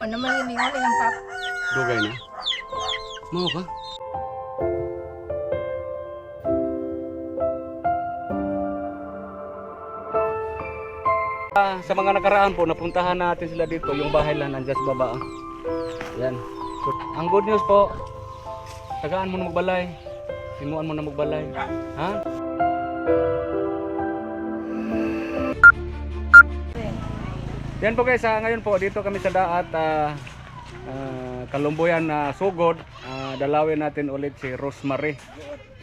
Ano man yung lingon yung pap? Dugay na. Mao ka? Ah, sa mga nakaraan po, napuntahan natin sila dito, yung bahay lang nandiyan sa baba. ah. Yan. So, ang good news po, tagaan mo na magbalay. Simuan mo na magbalay. Ha? Yan po guys, ah, ngayon po dito kami sa daat ah, ah, Kalumbuyan na sugod. Ah, dalawin natin ulit si Rosemary.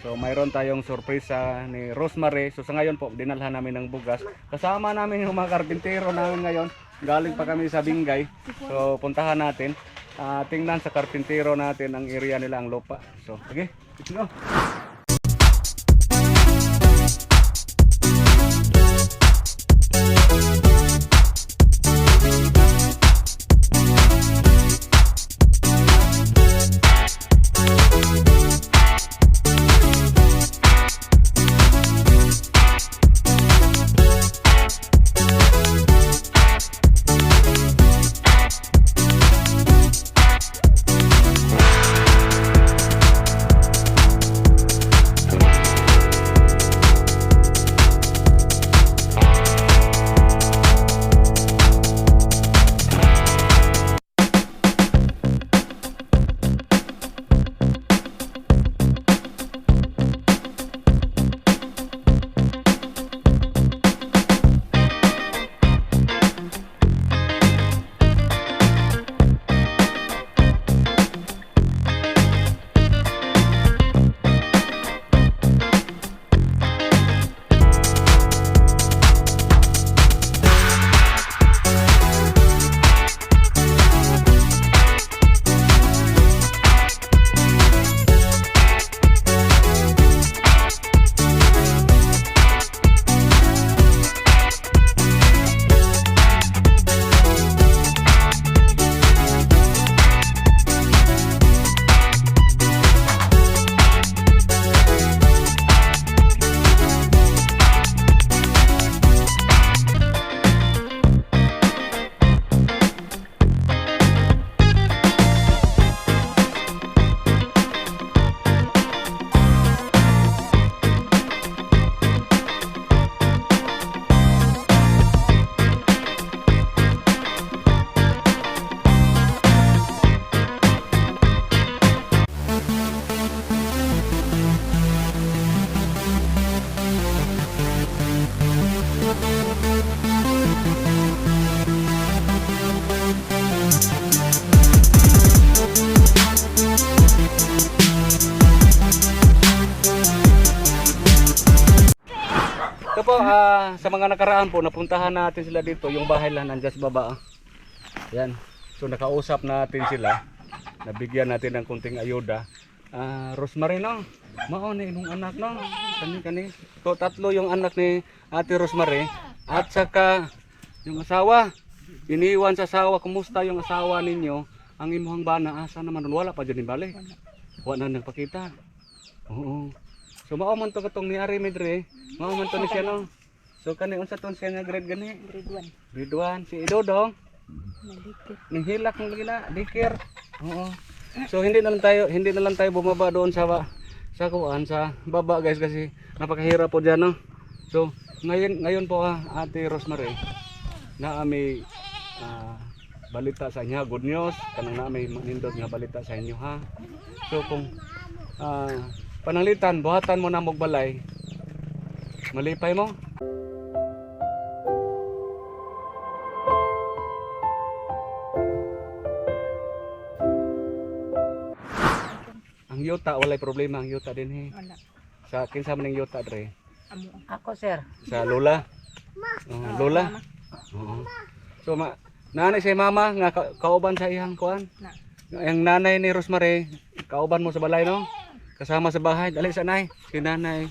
So mayroon tayong sorpresa ni Rosemary. So sa ngayon po, dinalhan namin ng bugas. Kasama namin yung mga karpintero namin ngayon. Galing pa kami sa Bingay. So puntahan natin. Ah, tingnan sa karpintero natin ang area nila ang lupa. So, sige, let's go. Po, ah, sa mga nakaraan po, napuntahan natin sila dito, yung bahay lang nandiyan sa baba. ah. Yan. So nakausap natin sila. Nabigyan natin ng kunting ayuda. Ah, Rosemary no. Mao ni imong anak no. Kani kani. So tatlo yung anak ni Ate Rosemary at saka yung asawa. Iniwan sa asawa, kumusta yung asawa ninyo? Ang imuhang bana asa naman nun? wala pa dyan balik. Wala na nagpakita. Oo. So mao man to katong ni Ari Medre, mao man to ni siya no. So kani unsa ton siya nga grade gani? Grade 1. Grade 1 si Idodong. Nanghilak ng gila, dikir. Oo. So hindi na lang tayo, hindi na lang tayo bumaba doon sa sa kuan sa baba guys kasi napakahirap po diyan no. So ngayon ngayon po ah, Ate Rosemary na may ah, balita sa inyo, good news, kanang na may manindot nga balita sa inyo ha. So kung ah, pananglitan, buhatan mo na magbalay. Malipay mo. Ang yuta, walay problema ang yuta din he. Wala. Sa kinsa man ang yuta dre? Amo. Ako sir. Sa lola. Oh, lola. Oo. So ma nanay si mama nga ka- kauban sa iyang kuan. Na. Ang nanay ni Rosemary, kauban mo sa balay no? Kasama sa bahay. Dali sa nay. Si nanay.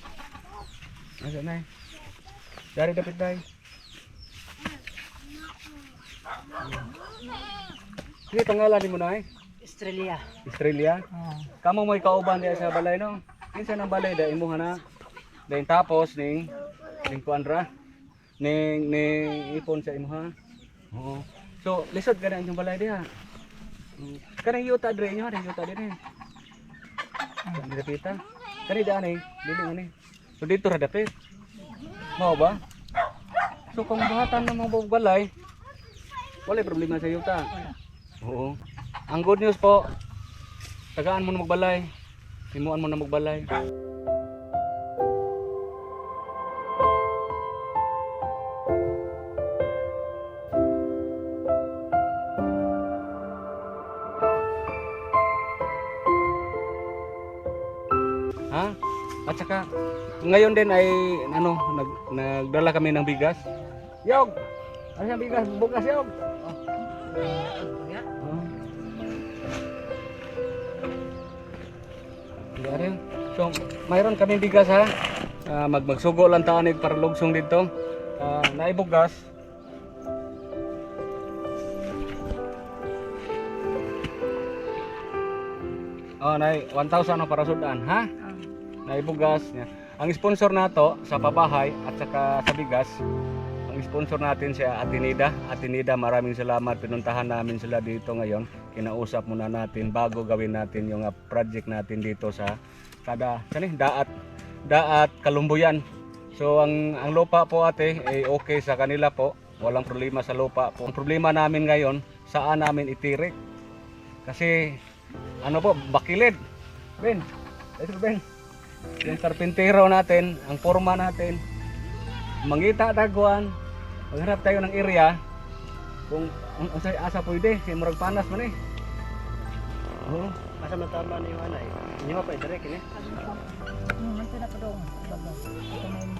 Ay, sa nay. Dari dapat day. Sige, pangalan mo na Australia. Australia. Oh. Kamo mo kauban diya sa balay no. Kinsa nang balay da imo na. Then tapos ning ning kuandra ning ning ipon sa imo ha. Oo. So lisod ka na ang balay diha. Mm. Kanang yuta dre nyo, rin yuta din eh. Kanang dapita. Kani daan eh, dili man eh. So dito ra dapit. Mao ba? So kung buhatan ng mga balay, wala problema sa yuta. Wala. Oo. Ang good news po, tagaan mo na magbalay. Himuan mo na magbalay. Saka, ngayon din ay, ano, nag, nagdala kami ng bigas. Yog! Ano yung bigas? Bukas, Yog! Ya. Oh. Dari. So, mayroon kami bigas ha. Ah, mag magsugo lang tanig para lugsong dito. Ah, naibugas. Oh, nay 1,000 ang para sudan, ha? Ah. Naibugas niya. Ang sponsor nato sa pabahay at saka sa bigas, ang sponsor natin siya Atinida. Atinida, maraming salamat. Pinuntahan namin sila dito ngayon. Kinausap muna natin bago gawin natin yung ah, project natin dito sa kada sani daat daat Kalumbuyan. So ang ang lupa po ate ay okay sa kanila po. Walang problema sa lupa po. Ang problema namin ngayon, saan namin itirik? Kasi ano po, bakilid. Ben, ito Ben. Yung karpintero natin, ang forma natin, mangita dagwan, maghanap tayo ng area kung ang ang sa- asa pwede, si murag panas man eh. Oo. Asa man tama ni Juana eh. Inyo pa may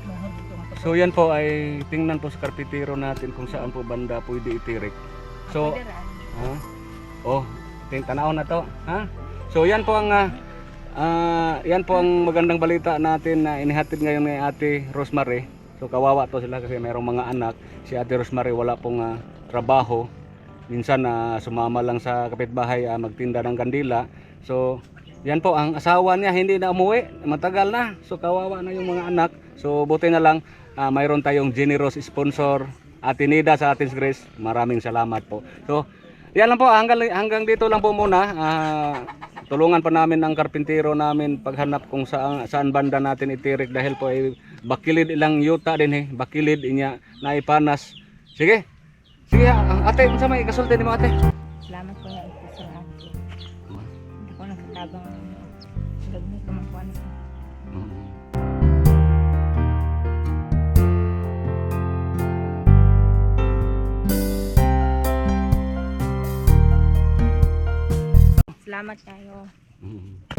mahal dito. nga. So yan po ay tingnan po sa karpintero natin kung saan po banda pwede itirik. So. Ha? Oh, ting tanaw na to, ha? So yan po ang ah, ah, yan po ang magandang balita natin na inihatid ngayon ni Ate Rosemary. So kawawa to sila kasi mayroong mga anak. Si Ate Rosemary wala pong ah, trabaho. Minsan na sumama lang sa kapitbahay ah, magtinda ng kandila. So yan po ang asawa niya hindi na umuwi, matagal na. So kawawa na yung mga anak. So buti na lang ah, mayroon tayong generous sponsor Ate Nida sa Atin's Grace. Maraming salamat po. So yan lang po, hanggang, hanggang dito lang po muna. Ah, tulungan pa namin ang karpintero namin paghanap kung saan, saan banda natin itirik dahil po ay bakilid ilang yuta din eh. Bakilid inya naipanas. Sige. Sige, ah, ate, unsa may kasulti ni mo ate? Salamat ko nga ito sa lahat. Hindi ko nakatabang. Naman ko ano. Salamat kayo. Mm-hmm.